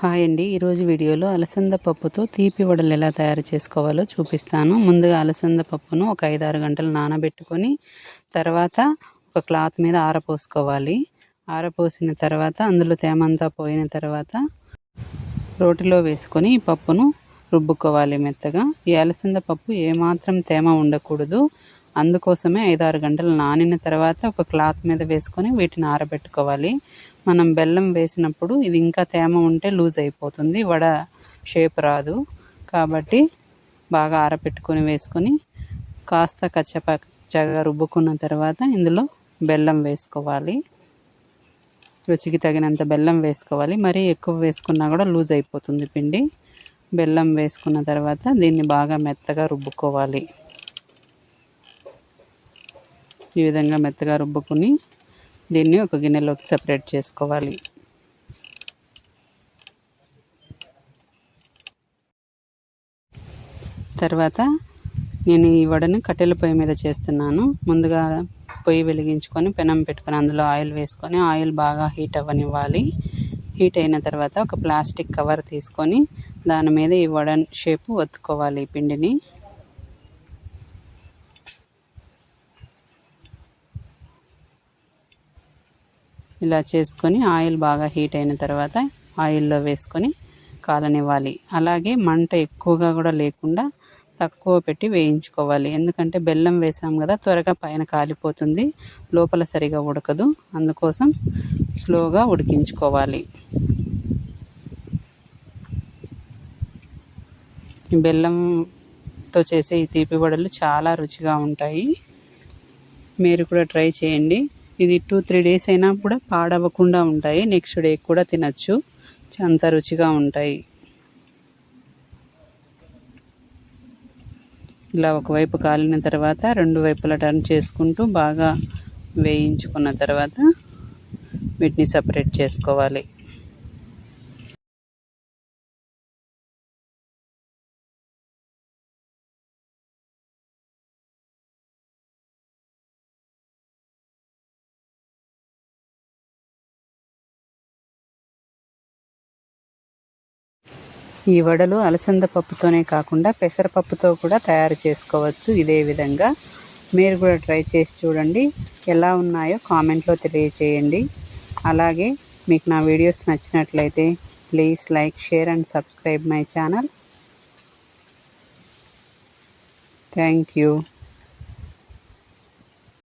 Hi అండి. ఈరోజు వీడియోలో అలసంద పప్పుతో తీపి వడలు ఎలా తయారు చేసుకోవాలో చూపిస్తాను. ముందుగా అలసంద పప్పును ఒక ఐదు ఆరు గంటలు నానబెట్టుకొని తర్వాత ఒక క్లాత్ మీద ఆరపోసుకోవాలి. ఆరపోసిన తర్వాత అందులో తేమంతా పోయిన తర్వాత రోటిలో వేసుకొని ఈ పప్పును రుబ్బుకోవాలి మెత్తగా. ఈ అలసంద పప్పు ఏమాత్రం తేమ ఉండకూడదు. అందుకోసమే ఐదారు గంటలు నానిన తర్వాత ఒక క్లాత్ మీద వేసుకొని వీటిని ఆరబెట్టుకోవాలి. మనం బెల్లం వేసినప్పుడు ఇది ఇంకా తేమ ఉంటే లూజ్ అయిపోతుంది వడ షేప్ రాదు. కాబట్టి బాగా ఆరబెట్టుకొని వేసుకొని కాస్త కచ్చపచ్చగా రుబ్బుకున్న తర్వాత ఇందులో బెల్లం వేసుకోవాలి. రుచికి తగినంత బెల్లం వేసుకోవాలి. మరీ ఎక్కువ వేసుకున్నా కూడా లూజ్ అయిపోతుంది పిండి. బెల్లం వేసుకున్న తర్వాత దీన్ని బాగా మెత్తగా రుబ్బుకోవాలి. ఈ విధంగా మెత్తగా రుబ్బుకుని దీన్ని ఒక గిన్నెలోకి సపరేట్ చేసుకోవాలి. తర్వాత నేను ఈ వడని కట్టెల పొయ్యి మీద చేస్తున్నాను. ముందుగా పొయ్యి వెలిగించుకొని పెనం పెట్టుకొని అందులో ఆయిల్ వేసుకొని ఆయిల్ బాగా హీట్ అవ్వనివ్వాలి. హీట్ అయిన తర్వాత ఒక ప్లాస్టిక్ కవర్ తీసుకొని దాని మీద ఈ వడన్ షేపు ఒత్తుకోవాలి ఈ పిండిని. ఇలా చేసుకొని ఆయిల్ బాగా హీట్ అయిన తర్వాత ఆయిల్లో వేసుకొని కాలనివ్వాలి. అలాగే మంట ఎక్కువగా కూడా లేకుండా తక్కువ పెట్టి వేయించుకోవాలి. ఎందుకంటే బెల్లం వేసాం కదా త్వరగా పైన కాలిపోతుంది లోపల సరిగా ఉడకదు. అందుకోసం స్లోగా ఉడికించుకోవాలి. బెల్లంతో చేసే ఈ తీపి వడలు చాలా రుచిగా ఉంటాయి. మీరు కూడా ట్రై చేయండి. ఇది టూ త్రీ డేస్ అయినా కూడా పాడవకుండా ఉంటాయి. నెక్స్ట్ డే కూడా తినచ్చు. అంత రుచిగా ఉంటాయి. ఇలా ఒకవైపు కాలిన తర్వాత రెండు వైపులా టర్న్ చేసుకుంటూ బాగా వేయించుకున్న తర్వాత వీటిని సపరేట్ చేసుకోవాలి. ఈ వడలు అలసంద పప్పుతోనే కాకుండా పెసరపప్పుతో కూడా తయారు చేసుకోవచ్చు ఇదే విధంగా. మీరు కూడా ట్రై చేసి చూడండి. ఎలా ఉన్నాయో కామెంట్లో తెలియచేయండి. అలాగే మీకు నా వీడియోస్ నచ్చినట్లయితే please like share and subscribe my channel. Thank you.